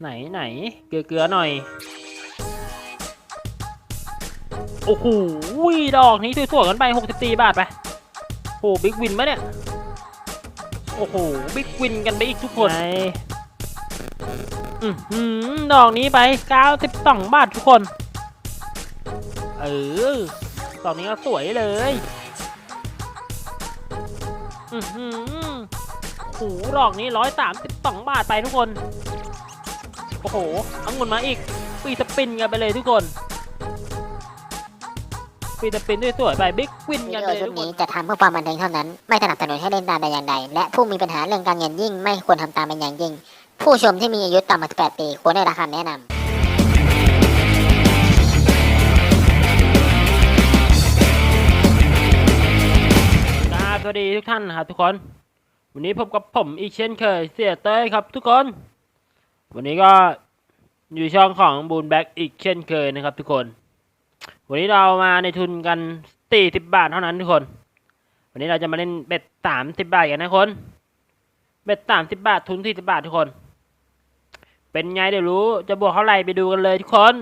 ไหนไหนเกลือเกลือหน่อย โอ้โหดอกนี้สวยๆกันไป 64 บาทไปโอ้บิ๊กวินมะเนี่ย โอ้โหบิ๊กวินกันไปอีกทุกคนอือหือดอกนี้ไป 92 บาททุกคน เออดอกนี้ก็สวยเลยอือหือโอ้โหดอกนี้ 132 บาทไปทุกคน โอ้โหเอางุนมาอีกปีสปินกันไปเลยทุกคนปีสปินด้วยสวยไปบิ๊กวินวิกันดีไปโอเลยชุดทุกคนนี้จะทำเพื่อความบันเทิงเท่านั้น ไม่สนับสนุนให้เล่นตามแต่อย่างใด และผู้มีปัญหาเรื่องการเงินยิ่งไม่ควรทำตามเป็นอย่างยิ่ง ผู้ชมที่มีอายุต่ำกว่า18ปีควรได้รับคำแนะนำ ครับสวัสดีทุกท่านนะครับทุกคน วันนี้พบกับผมอีกเช่นเคยเสียเต้ยครับทุกคน วันนี้ก็อยู่ช่องของบูนแบ็กอีกเช่นเคยนะครับทุกคน วันนี้เรามาในทุนกันสี่สิบบาทเท่านั้นทุกคน วันนี้เราจะมาเล่นเบ็ดสามสิบบาทกันนะคน เบ็ดสามสิบบาททุนสี่สิบบาททุกคน เป็นไงเดี๋ยวรู้ จะบวกเท่าไหร่ไปดูกันเลยทุกคน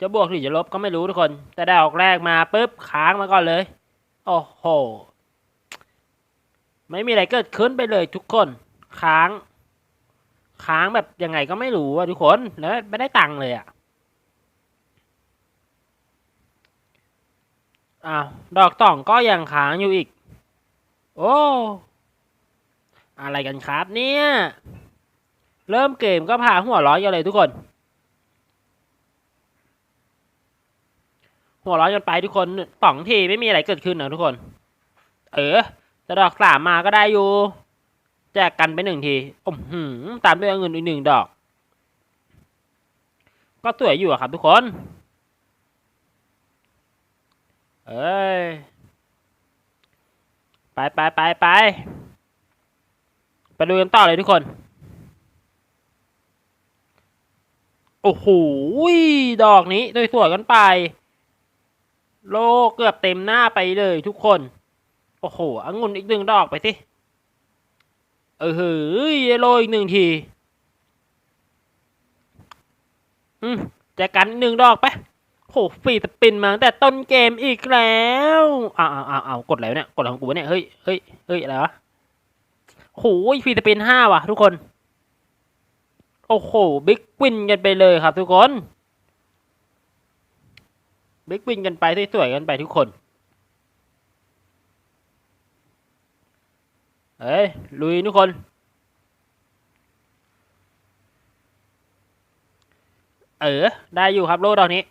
จะบวกหรือจะลบก็ไม่รู้ทุกคน แต่ได้ออกแรกมาปุ๊บค้างมาก่อนเลย โอ้โห ไม่มีอะไรเกิดขึ้นไปเลยทุกคน ค้าง ค้างแบบยังไงก็ไม่รู้อะทุกคน แล้วไม่ได้ตังค์เลยอะอ้าวดอกต่องก็ยังค้างอยู่อีก โอ้อะไรกันครับเนี่ย เริ่มเกมก็พาหัวร้อยกันเลยทุกคน หัวร้อนกันไปทุกคนสองทีไม่มีอะไรเกิดขึ้นนะทุกคน เออแต่ดอกสามมาก็ได้อยู่ แจกกันไปหนึ่งทีอมหืมตามด้วยเงินอีกหนึ่งดอก ก็สวยอยู่อะครับทุกคน เอ้ย ไปไปไปไปไปดูกันต่อเลยทุกคน โอ้โห ดอกนี้สวยกันไป โลเกือบเต็มหน้าไปเลยทุกคน โอ้โหองุ่นอีกหนึ่งดอกไปสิ เออเฮ้ยเยโลอีกหนึ่งทีอืมจกกันหนึ่งดอกไปโหฟรีสปินมาตั้งแต่ต้นเกมอีกแล้วอ้าวอ้าวอ้าวกดอะไรวเนี่ย กดของกูเนี่ย เฮ้ยเฮ้ยเฮ้ยอะไรวะโหฟรีสปินห้าว่ะ ทุกคน โอ้โห บิ๊กวินกันไปเลยครับทุกคน บิ๊กวินกันไปสวยๆกันไปทุกคน เอ้ย ลุยทุกคน เออ ได้อยู่ครับโลดอกนี้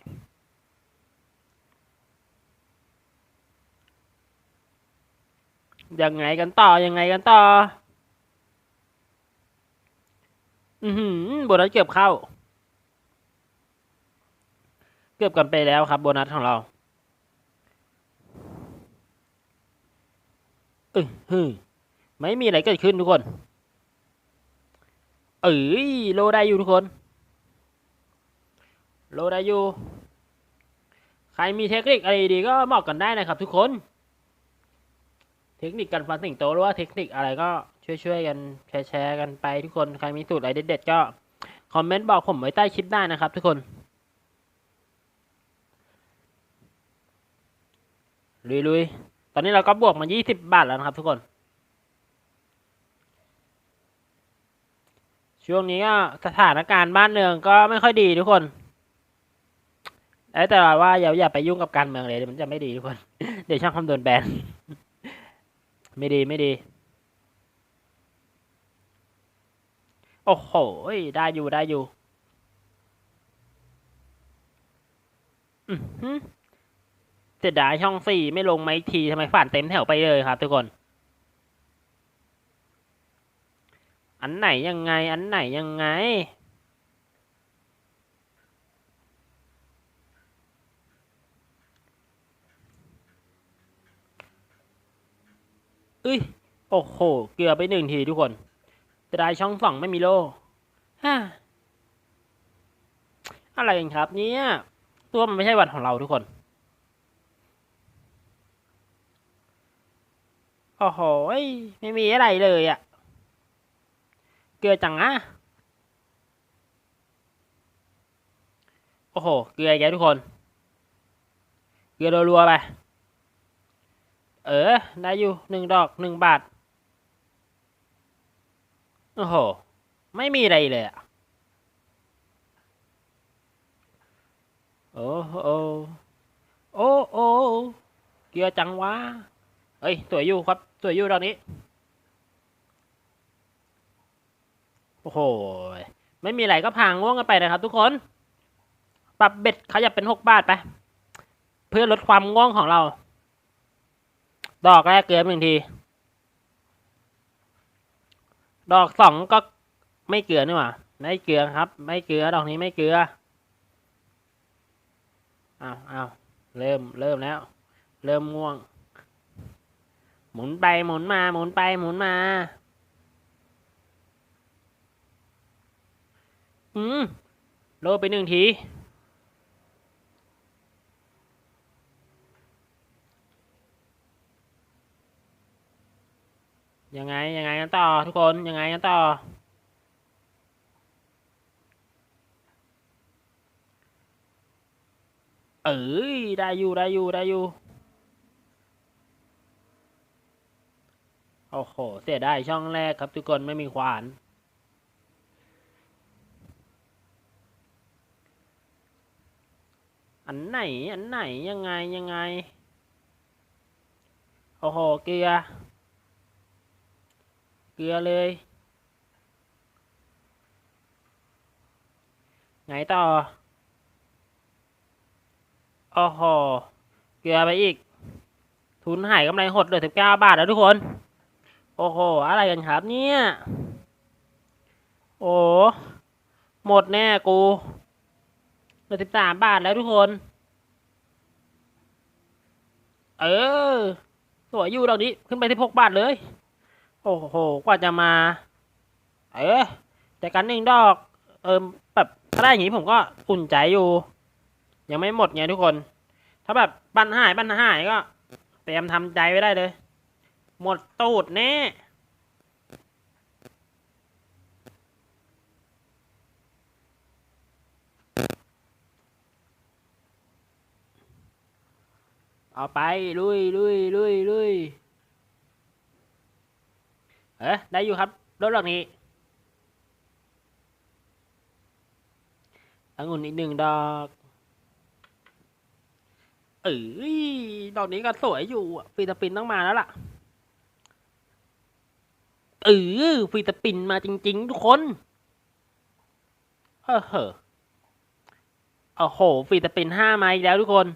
ยังไงกันต่อ ยังไงกันต่อ อือหือโบนัสเกือบเข้า เกือบกันไปแล้วครับโบนัสของเราเออฮึ ไม่มีอะไรเกิดขึ้นทุกคน เอ้ยโลได้อยู่ทุกคน โลได้อยู่ ใครมีเทคนิคอะไรดีก็บอกกันได้นะครับทุกคน เทคนิคการฟันสิงโตหรือว่าเทคนิคอะไรก็ช่วยๆกันแชร์ๆกันไปทุกคน ใครมีสูตรอะไรเด็ดๆก็คอมเมนต์บอกผมไว้ใต้คลิปได้นะครับทุกคนลุยๆ ตอนนี้เราก็บวกมา 20 บาทแล้วนะครับทุกคน ช่วงนี้ก็สถานการณ์บ้านเมืองก็ไม่ค่อยดีทุกคนแต่ว่าอย่าอย่าไปยุ่งกับการเมืองเลยมันจะไม่ดีทุกคน เดี๋ยวช่างคำโดนแบน ไม่ดีไม่ดี โอ้โห ได้อยู่ได้อยู่เสียดายช่องสี่ไม่ลงไมาอีกทีทำไมฝันเต็มแถวไปเลยครับทุกคน อันไหนยังไง อันไหนยังไงเอ้ย โอ้โห เกือบไปหนึ่งทีทุกคนเสียดายช่องสองไม่มีโลฮ่าอะไรกันครับเนี่ยตัวมันไม่ใช่วันของเราทุกคน โอ้โห ไม่มีอะไรเลยอะ่ะ เกลือจังอะโอ้โห เกลือแกทุกคน เกลือรัวๆไป เออ ได้อยู่หนึ่งดอกหนึ่งบาท โอ้โห ไม่มีอะไรเลยอะโอ้โอ้โอ้โอ้เกลือจังวะเฮ้ย สวยอยู่ครับ สวยอยู่ดอกนี้ โอ้โห ไม่มีอะไรก็พางง่วงกันไปนะครับ ทุกคน ปรับเบ็ดขยับเป็นหกบาทไป เพื่อลดความง่วงของเรา ดอกแรกเกลือหนึ่งที ดอกสองก็ไม่เกลือนี่หว่า ไม่เกลือครับ ไม่เกลือ ดอกนี้ไม่เกลือ อ้าวอ้าวเริ่ม เริ่มแล้ว เริ่มง่วง หมุนไปหมุนมา หมุนไปหมุนมา อืมโลไปหนึ่งที ยังไง ยังไงกันต่อทุกคน ยังไงกันต่อ เอ้ย ได้อยู่ ได้อยู่ ได้อยู่ โอ้โห เสียได้ช่องแรกครับทุกคนไม่มีขวาน อันไหน อันไหน ยังไง ยังไง โอ้โห เกลือ เกลือเลย ไงต่อ โอ้โห เกลือไปอีก ทุนหายกำไรหดเหลือสิบเก้าบาทแล้วทุกคน โอ้โห อะไรกันครับเนี่ย โอ้ หมดแน่กู ลือสิบสามบาทแล้วทุกคน เออ สวยอยู่ดอกนี้ ขึ้นไปสิบหกบาทเลย โอ้โห กว่าจะมา เออ แต่กันหนึ่งดอก เออแบบถ้าได้อย่างนี้ผมก็อุ่นใจอยู่ ยังไม่หมดไงทุกคน ถ้าแบบปันหายปันหายก็เตรียมทำใจไว้ได้เลย หมดตูดแน่ เอาไป ลุยลุยลุยลุยเออได้อยู่ครับรถหลังนี้องุ่นอีกหนึ่งดอกเอ้ยดอกนี้ก็สวยอยู่อะฟีตาปินต้องมาแล้วล่ะเออฟีตาปินมาจริง ๆ ทุกคนเฮ้อเฮ้อโอ้โหฟีตาปินห้ามาอีกแล้วทุกคน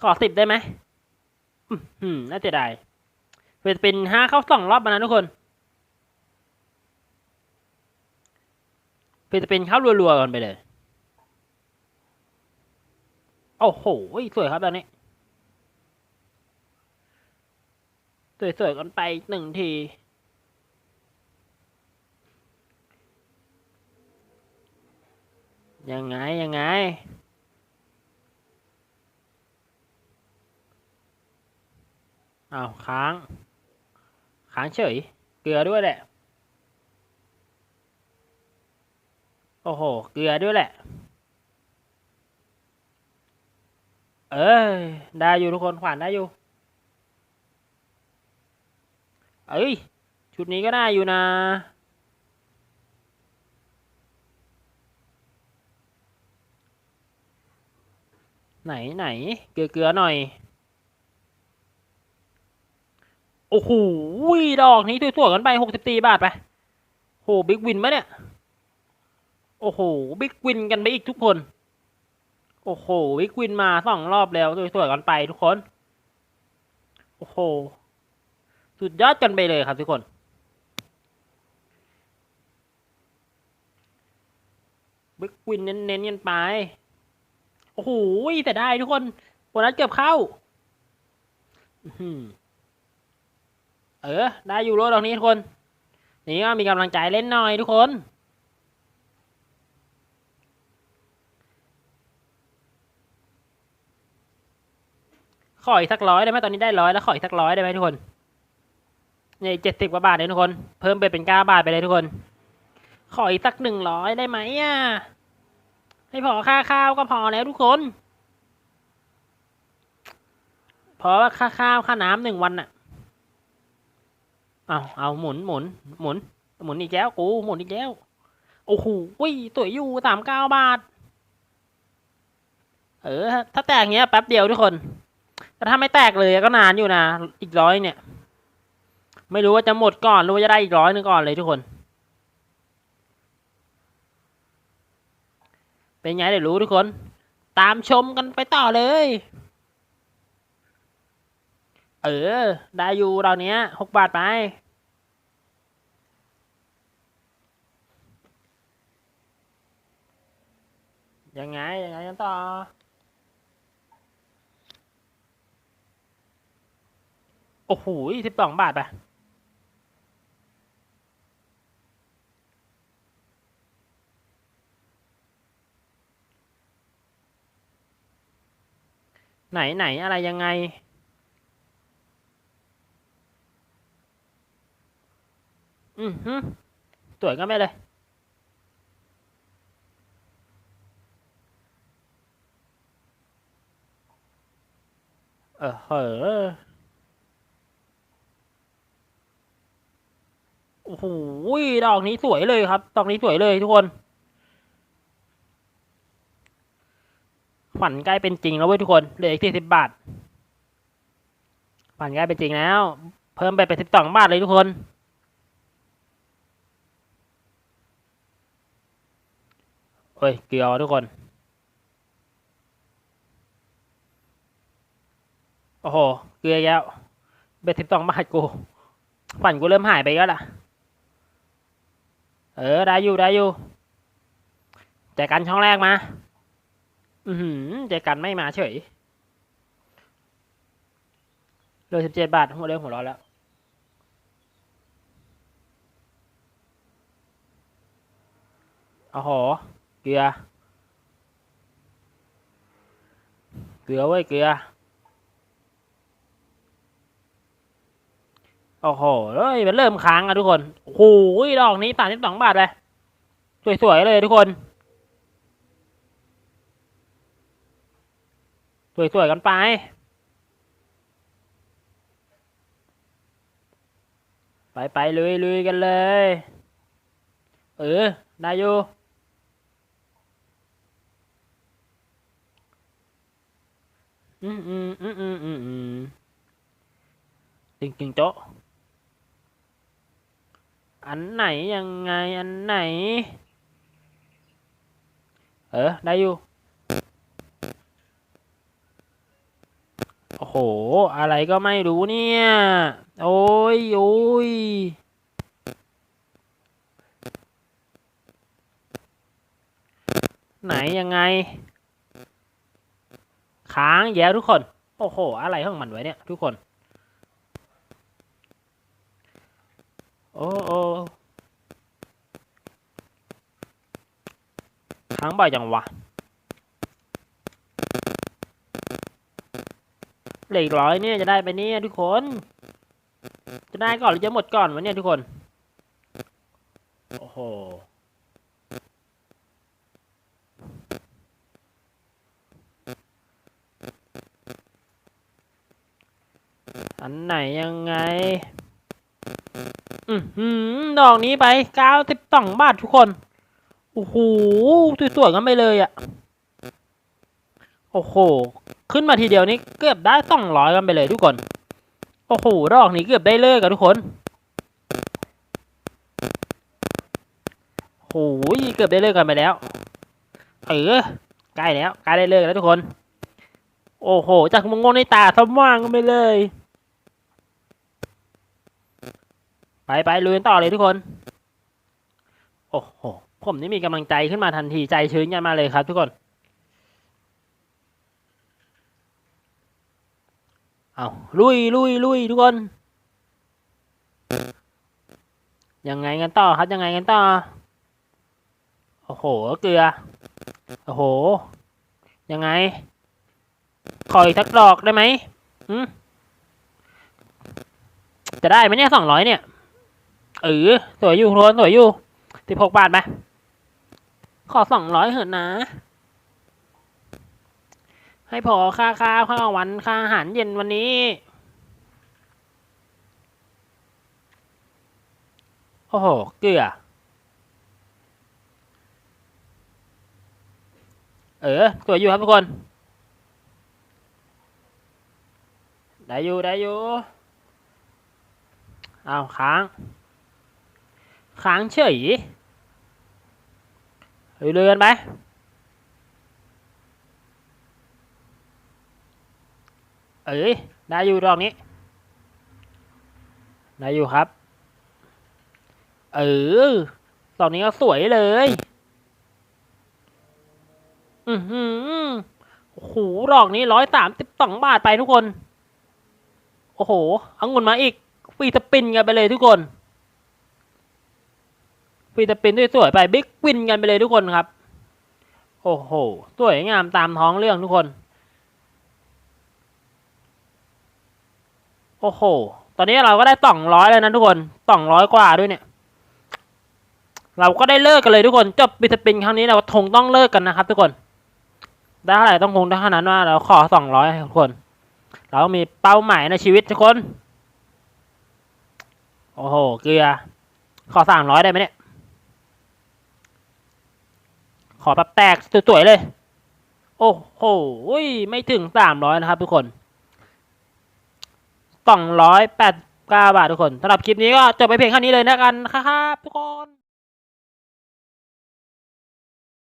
ขอสิบได้ไหมอืมน่าจะได้ฟีตาปินห้าเข้าสองรอบมานะทุกคนเฟีตาปินเข้ารัวๆกันไปเลย โอ้โหสวยครับตอนนี้ สวยๆกันไปอีกหนึ่งที ยังไง ยังไง อ้าวค้าง ค้างเฉย เกลือด้วยแหละ โอ้โห เกลือด้วยแหละ เอ้ยได้อยู่ทุกคนขวานได้อยู่ เอ้ย ชุดนี้ก็ได้อยู่นะไหนไหนเกลือเกลือหน่อย โอ้โหดอกนี้สวยๆกันไปหกสิบตีบาทไปโหบิ๊กวินไหมเนี่ย โอ้โหบิ๊กวินกันไปอีกทุกคน โอ้โหวิกวินมาสองรอบแล้วสวยๆกันไปทุกคน โอ้โห สุดยอดกันไปเลยครับทุกคนวิกวินเน้นๆกันไป โอ้โหแต่ได้ทุกคนวันนั้นเกือบเข้า อื้อหือ เออ ได้ยูโรตรงนี้ทุกคน นี่ก็มีกำลังใจเล่นหน่อยทุกคนขออีกสักร้อยได้ไหมตอนนี้ได้ร้อยแล้วขออีกสักร้อยได้ไหมทุกคนเนี่ยเจ็ดสิบกว่าบาทเลยทุกคน เพิ่มไปเป็นเก้าบาทไปเลยทุกคน ขออีกสักหนึ่งร้อยได้ไหมอะให้พอค่าข้าวก็พอแล้วทุกคนพราะว่าค่าข้าวค่าน้ำหนึ่งวันน่ะ เอาเอาหมุนหมุนหมุนหมุนอีกแล้วกูหมุนอีกแล้ว โอ้โหวิตัวยูสามเก้าบาท เออ ถ้าแตกเงี้ยแป๊บเดียวทุกคนแต่ถ้าไม่แตกเลยก็นานอยู่นะ อีกร้อยเนี่ย ไม่รู้ว่าจะหมดก่อนหรือว่าจะได้อีกร้อยนึงก่อนเลยทุกคน เป็นไงเดี๋ยวรู้ทุกคน ตามชมกันไปต่อเลย เออ ได้อยู่เราเนี้ยหกบาทไป ยังไง ยังไงกันต่อ โอ้โหสิบสองบาทไปไหนไหนอะไรยังไง อือฮึสวยก็ไม่เลยเออเหอโอ้โหดอกนี้สวยเลยครับ ดอกนี้สวยเลยทุกคน ฝันใกล้เป็นจริงแล้วเว้ยทุกคน เหลืออีกสี่สิบบาท ฝันใกล้เป็นจริงแล้ว เพิ่มไปเป็นสิบสองบาทเลยทุกคน เฮ้ย เกลียวทุกคน โอ้โห เกลือแล้วเบ็ดสิบสองบาทกูฝันกูเริ่มหายไปแล้วล่ะเออ ได้อยู่ ได้อยู่แจกันช่องแรกมา อือหือแจกันไม่มาเฉยเหลยสิบเจ็ดบาทหัวเร็วหัวร้อนแล้วโอ้โห เกลือเกลือเว้ยเกลือโอ้โหเฮ้ยมันเริ่มค้างอะทุกคนโอ้โหดอกนี้สามสิบสองบาทเลยสวยๆเลยทุกคน สวยๆกันไป ไปไปลุยลุยกันเลย เออ ได้อยู่ อืมอืมอืมอืมอืมอืมจริงจริงๆโจ๊ะอันไหนยังไงอันไหน เออ ได้อยู่ โอ้โห อะไรก็ไม่รู้เนี่ย โอ้ยโอ้ยไหนยังไง ค้างแย่ทุกคน โอ้โห อะไรของมันไว้เนี่ย ทุกคน โอ้โอ้ค้างบ่อยจังวะเหลืออีกร้อยเนี่ยจะได้ไปเนี่ยทุกคน จะได้ก่อนหรือจะหมดก่อนวะเนี่ยทุกคน โอ้โห อันไหนยังไง อือหือดอกนี้ไปเก้าสิบสองบาททุกคน โอ้โหสวยๆกันไปเลยอะ่ะ โอ้โห ขึ้นมาทีเดียวนี้เกือบได้สองร้อยกันไปเลยทุกคน โอ้โห ดอกนี้เกือบได้เลิกกันทุกคนโอ้โหเกือบได้เลิกกันไปแล้ว เออ ใกล้แล้ว ใกล้ได้เลิกแล้วทุกคน โอ้โห จากมงงในตาสว่างกันไปเลย ไปไปลุยกันต่อเลยทุกคน โอ้โห ผมนี่มีกำลังใจขึ้นมาทันทีใจชื้นกันมาเลยครับทุกคน เอาลุยลุยลุยทุกคน ยังไงกันต่อครับยังไงกันต่อ โอ้โหเกลือ โอ้โห ยังไงขออีกสักดอกได้ไหมอืมจะได้ไหมเนี่ยสองร้อยเนี่ย เออสวยอยู่ทุกคนสวยอยู่สิบหกบาทไหมขอสองร้อยเหินนะ ให้พอค่าข้าค่ากลางวันค่าอาหารเย็นวันนี้โอ้โห เกลือ เออตัวอยู่ครับทุกคน ได้อยู่ ได้อยู่ เอาค้าง ค้างเฉยเรือยๆกันไปเอ้ยได้อยู่ดอกนี้ได้อยู่ครับ เออดอกนี้ก็สวยเลย อือหือโอ้โหดอกนี้ร้อยสามสิบสองบาทไปทุกคน โอ้โห เอาเงินมาอีกฟีสปินกันไปเลยทุกคน ฟรีสปินด้วยสวยไปบิ๊กวินกันไปเลยทุกคนครับ โอ้โหสวยงามตามท้องเรื่องทุกคน โอ้โห ตอนนี้เราก็ได้สองร้อยแล้วนะทุกคนสองร้อยกว่าด้วยเนี่ย เราก็ได้เลิกกันเลยทุกคนจบบิสปินครั้งนี้เราคงต้องเลิกกันนะครับ ทุกคน ได้เท่าไหร่ต้องคงได้เท่านั้นว่าเราขอสองร้อยทุกคน เรามีเป้าหมายในชีวิตทุกคน โอ้โห เกลือ ขอสามร้อยได้ไหมเนี่ย ข อแบบแตกสวยๆเลย โอ้โหไม่ถึงสามร้อยนะครับทุกคนสองร้อยแปดเก้าบาททุกคนสำหรับคลิปนี้ก็จบไปเพียงเท่านี้เลยนะกันครับทุกคน